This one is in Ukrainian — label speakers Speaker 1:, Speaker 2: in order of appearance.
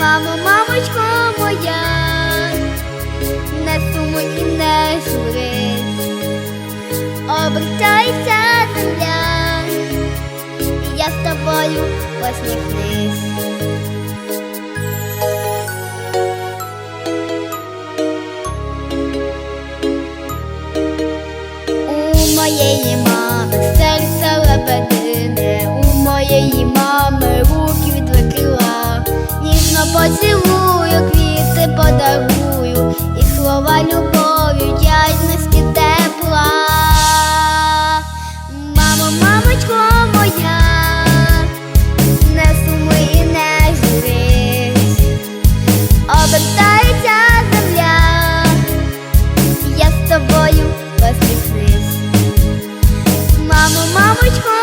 Speaker 1: Мамо, мамочко моя, не сумуй і не журись, обертайся земля, і я з тобою посміхнись. моєї поцілую, квіти подарую, і слова любові, ясності тепла. Мамо, мамочко моя, не суми і не журись, обертається земля, я з тобою посміхнись. Мамо, мамочко.